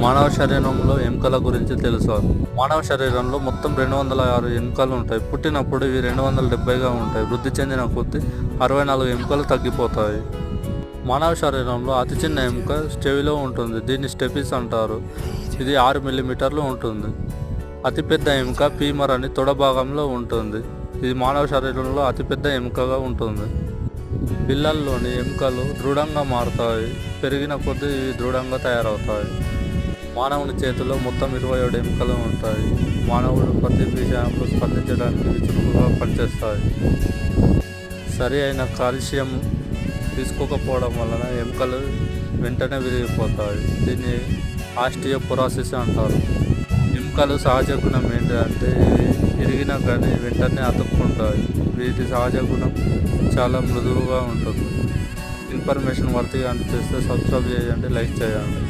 మానవ శరీరంలో ఎముకల గురించి తెలుసా. మానవ శరీరంలో మొత్తం రెండు వందల ఆరు ఎముకలు ఉంటాయి. పుట్టినప్పుడు ఇవి రెండు వందల డెబ్బైగా ఉంటాయి. వృద్ధి చెందిన కొద్దీ అరవై నాలుగు ఎముకలు తగ్గిపోతాయి. మానవ శరీరంలో అతి చిన్న ఎముక స్టెవిలో ఉంటుంది. దీన్ని స్టెపిస్ అంటారు. ఇది ఆరు మిల్లీమీటర్లు ఉంటుంది. అతిపెద్ద ఎముక పీమర్ అని తొడ భాగంలో ఉంటుంది. ఇది మానవ శరీరంలో అతిపెద్ద ఎముకగా ఉంటుంది. పిల్లల్లోని ఎముకలు దృఢంగా మారుతాయి. పెరిగిన కొద్దీ ఇవి దృఢంగా తయారవుతాయి. మానవుని చేతిలో మొత్తం ఇరవై ఏడు ఎముకలు ఉంటాయి. మానవుడు ప్రతి విషయంలో స్పందించడానికి ఇవి పనిచేస్తాయి. సరి అయిన కాల్షియం తీసుకోకపోవడం వలన ఎముకలు వెంటనే విరిగిపోతాయి. దీన్ని ఆస్టియోపొరాసిస్ అంటారు. ఎముకలు సహజ గుణం ఏంటంటే ఇవి ఇరిగినా కానీ వెంటనే అతుక్కుంటాయి. వీటి సహజ గుణం చాలా మృదువుగా ఉంటుంది. ఇన్ఫర్మేషన్ వర్తిగా అనిపిస్తే సబ్స్క్రైబ్ చేయండి లైక్ చేయండి.